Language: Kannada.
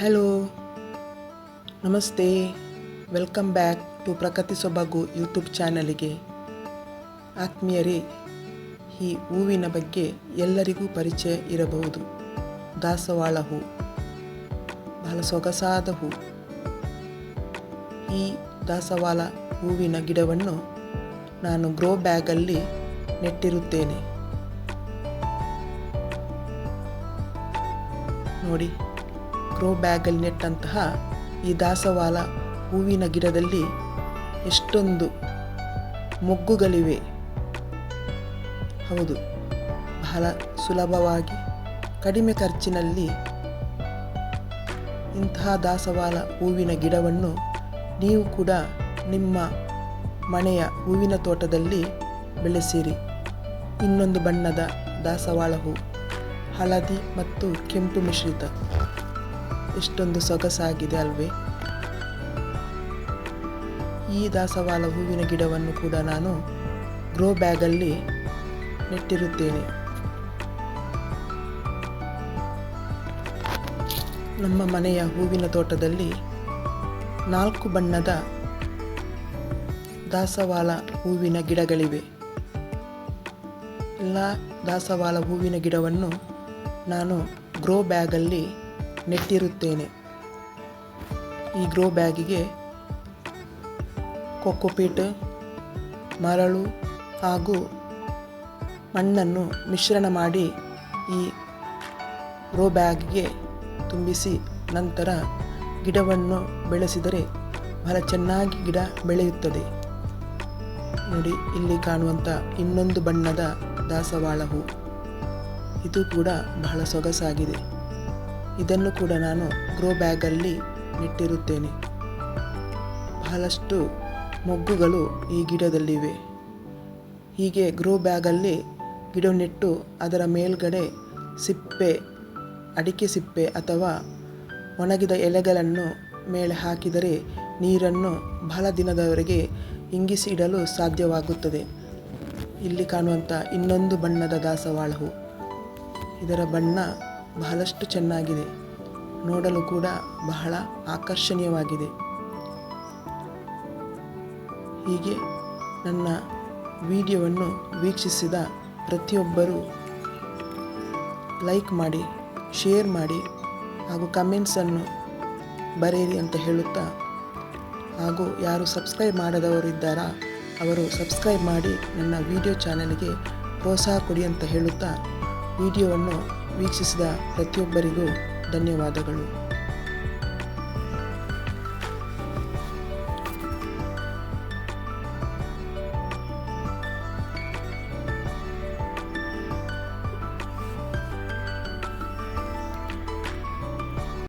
ಹಲೋ ನಮಸ್ತೆ. ವೆಲ್ಕಮ್ ಬ್ಯಾಕ್ ಟು ಪ್ರಕೃತಿ ಸೊಬಗು ಯೂಟ್ಯೂಬ್ ಚಾನಲಿಗೆ ಆತ್ಮೀಯರೇ, ಈ ಹೂವಿನ ಬಗ್ಗೆ ಎಲ್ಲರಿಗೂ ಪರಿಚಯ ಇರಬಹುದು. ದಾಸವಾಳ ಹೂ. ಬಹಳ ಸೊಗಸಾದ ಹೂ. ಈ ದಾಸವಾಳ ಹೂವಿನ ಗಿಡವನ್ನು ನಾನು ಗ್ರೋ ಬ್ಯಾಗಲ್ಲಿ ನೆಟ್ಟಿರುತ್ತೇನೆ. ನೋಡಿ. ಬ್ಯಾಗಲ್ಲಿ ನೆಟ್ಟಂತಹ ಈ ದಾಸವಾಳ ಹೂವಿನ ಗಿಡದಲ್ಲಿ ಎಷ್ಟೊಂದು ಮೊಗ್ಗುಗಳಿವೆ. ಹೌದು, ಬಹಳ ಸುಲಭವಾಗಿ ಕಡಿಮೆ ಖರ್ಚಿನಲ್ಲಿ ಇಂತಹ ದಾಸವಾಳ ಹೂವಿನ ಗಿಡವನ್ನು ನೀವು ಕೂಡ ನಿಮ್ಮ ಮನೆಯ ಹೂವಿನ ತೋಟದಲ್ಲಿ ಬೆಳೆಸಿರಿ. ಇನ್ನೊಂದು ಬಣ್ಣದ ದಾಸವಾಳ ಹೂ, ಹಳದಿ ಮತ್ತು ಕೆಂಪು ಮಿಶ್ರಿತ. ಎಷ್ಟೊಂದು ಸೊಗಸಾಗಿದೆ ಅಲ್ವೇ? ಈ ದಾಸವಾಳ ಹೂವಿನ ಗಿಡವನ್ನು ಕೂಡ ನಾನು ಗ್ರೋ ಬ್ಯಾಗಲ್ಲಿ ನೆಟ್ಟಿರುತ್ತೇನೆ. ನಮ್ಮ ಮನೆಯ ಹೂವಿನ ತೋಟದಲ್ಲಿ ನಾಲ್ಕು ಬಣ್ಣದ ದಾಸವಾಳ ಹೂವಿನ ಗಿಡಗಳಿವೆ. ಎಲ್ಲ ದಾಸವಾಳ ಹೂವಿನ ಗಿಡವನ್ನು ನಾನು ಗ್ರೋ ಬ್ಯಾಗಲ್ಲಿ ನೆಟ್ಟಿರುತ್ತೇನೆ. ಈ ಗ್ರೋ ಬ್ಯಾಗಿಗೆ ಕೊಕ್ಕೋಪೀಟ್ ಮರಳು ಹಾಗೂ ಮಣ್ಣನ್ನು ಮಿಶ್ರಣ ಮಾಡಿ ಈ ಗ್ರೋ ಬ್ಯಾಗ್ಗೆ ತುಂಬಿಸಿ ನಂತರ ಗಿಡವನ್ನು ಬೆಳೆಸಿದರೆ ಬಹಳ ಚೆನ್ನಾಗಿ ಗಿಡ ಬೆಳೆಯುತ್ತದೆ. ನೋಡಿ, ಇಲ್ಲಿ ಕಾಣುವಂಥ ಇನ್ನೊಂದು ಬಣ್ಣದ ದಾಸವಾಳ ಹೂ. ಇದು ಕೂಡ ಬಹಳ ಸೊಗಸಾಗಿದೆ. ಇದನ್ನು ಕೂಡ ನಾನು ಗ್ರೋ ಬ್ಯಾಗಲ್ಲಿ ನೆಟ್ಟಿರುತ್ತೇನೆ. ಬಹಳಷ್ಟು ಮೊಗ್ಗುಗಳು ಈ ಗಿಡದಲ್ಲಿವೆ. ಹೀಗೆ ಗ್ರೋ ಬ್ಯಾಗಲ್ಲಿ ಗಿಡ ನೆಟ್ಟು ಅದರ ಮೇಲ್ಗಡೆ ಸಿಪ್ಪೆ, ಅಡಿಕೆ ಸಿಪ್ಪೆ ಅಥವಾ ಒಣಗಿದ ಎಲೆಗಳನ್ನು ಮೇಲೆ ಹಾಕಿದರೆ ನೀರನ್ನು ಬಹಳ ದಿನದವರೆಗೆ ಇಂಗಿಸಿ ಇಡಲು ಸಾಧ್ಯವಾಗುತ್ತದೆ. ಇಲ್ಲಿ ಕಾಣುವಂಥ ಇನ್ನೊಂದು ಬಣ್ಣದ ದಾಸವಾಳ ಇದರ ಬಣ್ಣ ಬಹಳಷ್ಟು ಚೆನ್ನಾಗಿದೆ. ನೋಡಲು ಕೂಡ ಬಹಳ ಆಕರ್ಷಣೀಯವಾಗಿದೆ. ಹೀಗೆ ನನ್ನ ವಿಡಿಯೋವನ್ನು ವೀಕ್ಷಿಸಿದ ಪ್ರತಿಯೊಬ್ಬರೂ ಲೈಕ್ ಮಾಡಿ, ಶೇರ್ ಮಾಡಿ ಹಾಗೂ ಕಮೆಂಟ್ಸನ್ನು ಬರೆಯಿರಿ ಅಂತ ಹೇಳುತ್ತಾ, ಹಾಗೂ ಯಾರು ಸಬ್ಸ್ಕ್ರೈಬ್ ಮಾಡದವರಿದ್ದಾರಾ ಅವರು ಸಬ್ಸ್ಕ್ರೈಬ್ ಮಾಡಿ ನನ್ನ ವಿಡಿಯೋ ಚಾನಲ್ಗೆ ಪ್ರೋತ್ಸಾಹ ಕೊಡಿ ಅಂತ ಹೇಳುತ್ತಾ, ವಿಡಿಯೋವನ್ನು ವೀಕ್ಷಿಸಿದ ಪ್ರತಿಯೊಬ್ಬರಿಗೂ ಧನ್ಯವಾದಗಳು.